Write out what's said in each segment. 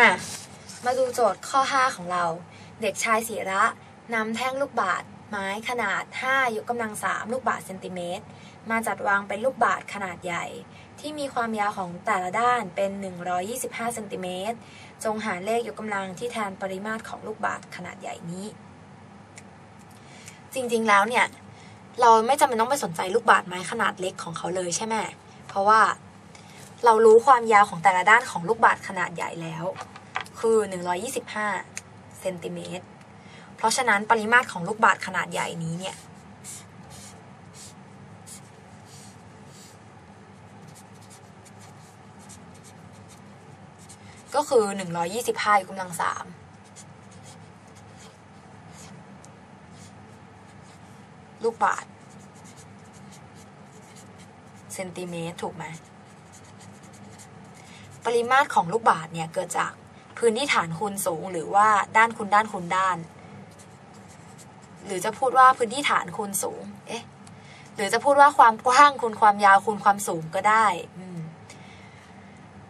อะ มาดูโจทย์ข้อ 5 ของเรา เด็กชายศิระนำแท่งลูกบาศก์ไม้ขนาด 5 ยกกำลัง 3 ลูกบาศก์เซนติเมตร มาจัดวางเป็นลูกบาศก์ขนาดใหญ่ ที่มีความยาวของแต่ละด้านเป็น 125เซนติเมตร จงหาเลขยกกำลังที่แทนปริมาตรของลูกบาศก์ขนาดใหญ่นี้ จริงๆแล้วเนี่ย เราไม่จำเป็นต้องไปสนใจลูกบาศก์ไม้ขนาดเล็กของเขาเลยใช่ไหมเพราะว่า เรารู้ความยาวของแต่ละด้านของลูกบาศก์ขนาดใหญ่แล้ว คือ 125เซนติเมตร เพราะฉะนั้นปริมาตรของลูกบาศก์ขนาดใหญ่นี้เนี่ย ก็คือ 125ยกกำลังสามลูกบาศก์เซนติเมตร ถูกไหม ปริมาตรของลูกบาศก์เนี่ยเกิดจากพื้นที่ฐานคูณสูงหรือว่าด้านคูณด้านคูณด้าน หรือจะพูดว่าพื้นที่ฐานคูณสูง เอ๊ะ หรือจะพูดว่าความกว้างคูณความยาวคูณความสูงก็ได้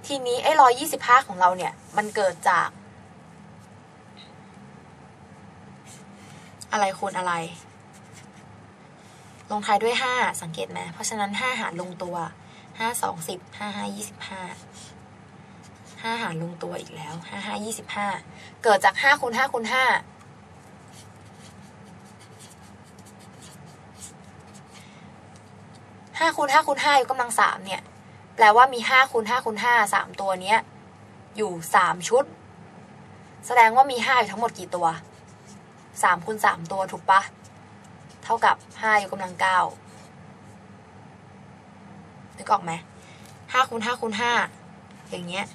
ทีนี้ไอ้ร้อยยี่สิบห้าของเราเนี่ย มันเกิดจาก อะไรคูณอะไร ลงท้ายด้วยห้าสังเกตไหมเพราะฉะนั้นห้าหารลงตัวห้าสองสิบห้าห้ายี่สิบห้า ห้าหารลงตัวอีกแล้วห้าห้ายี่สิบห้าเกิดจากห้าคูณห้าคูณห้าห้าคูณห้าคูณห้ายกกำลังสามเนี่ย แปลว่ามีห้าคูณห้าคูณห้าสามตัวเนี้ย อยู่สามชุด แสดงว่ามีห้าอยู่ทั้งหมดกี่ตัวสามคูณสามตัวถูกปะเท่ากับห้ายกกำลังเก้านึกออกไหมห้าคูณห้าคูณห้าอย่างเงี้ย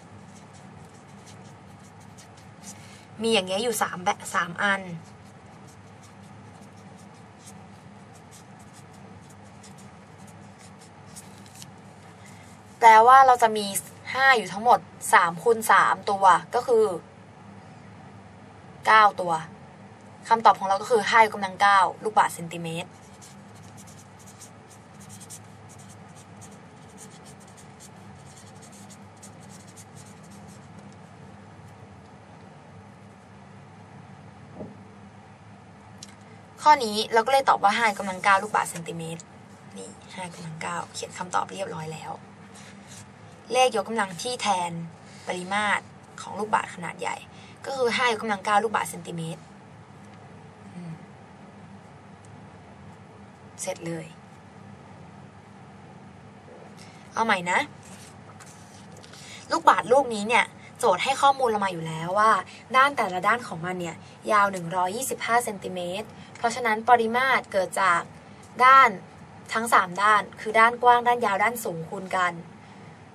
มีอย่างเงี้ยอยู่สามแบบสามอัน แปลว่าเราจะมีห้าอยู่ทั้งหมดสามคูณสามตัวก็คือเก้าตัวคำตอบของเราก็คือห้ายกกำลังเก้าลูกบาศก์เซนติเมตร ข้อนี้เราก็เลยตอบว่า5กำลัง9ลูกบาศก์เซนติเมตรนี่5กำลัง9เขียนคำตอบเรียบร้อยแล้ว เลขยกกำลังที่แทนปริมาตรของลูกบาศก์ขนาดใหญ่ ก็คือ5ยกกำลัง9ลูกบาศก์เซนติเมตรเสร็จเลย เอาใหม่นะ ลูกบาศก์ลูกนี้เนี่ย จทย์ให้ข้อมูลเรามาอยู่แล้วว่า ด้านแต่ละด้านของมันเนี่ย ยาว 125เซนติเมตรเพราะฉะนั้นปริมาตรเกิดจากด้านทั้ง 3 ด้าน คือด้านกว้างด้านยาวด้านสูงคูณกัน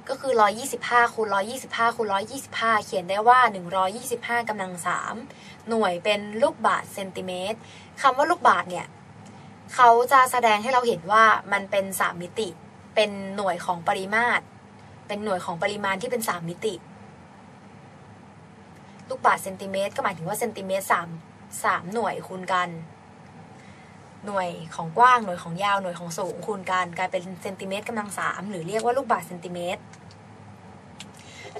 ก็คือ 125คูณ125คูณ125 เขียนได้ว่า 125กำลัง 3 หน่วยเป็นลูกบาศก์เซนติเมตรคำว่าลูกบาศก์เนี่ยเขาจะแสดงให้เราเห็นว่ามันเป็น 3 มิติ เป็นหน่วยของปริมาตร เป็นหน่วยของปริมาณที่เป็น 3 มิติ ลูกบาศก์เซนติเมตรก็หมายถึงว่าเซนติเมตร3 3หน่วยคูณกัน หน่วยของกว้างหน่วยของยาวหน่วยของสูงคูณกันกลายเป็นเซนติเมตรกำลังสามหรือเรียกว่าลูกบาศก์เซนติเมตร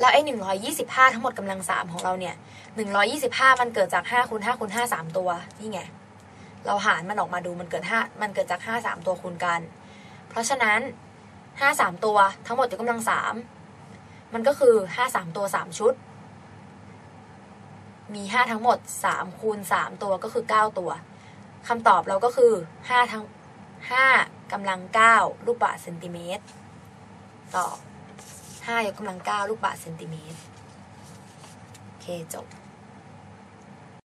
แล้วไอ้หนึ่งร้อยยี่สิบห้าทั้งหมดกำลังสามของเราเนี่ยหนึ่งร้อยี่สิบห้ามันเกิดจากห้าคูณห้าคูณห้าสามตัวนี่ไงเราหารมันออกมาดูมันเกิดห้ามันเกิดจากห้าสามตัวคูณกัน เพราะฉะนั้นห้าสามตัวทั้งหมดยกกำลังสามมันก็คือห้าสามตัวสามชุด มีห้าทั้งหมดสามคูณสามตัวก็คือเก้าตัวคำตอบเราก็คือห้าทั้งห้ากำลังเก้าลูกบาศก์เซนติเมตรตอบห้ายกกำลังเก้าลูกบาศก์เซนติเมตรโอเคจบ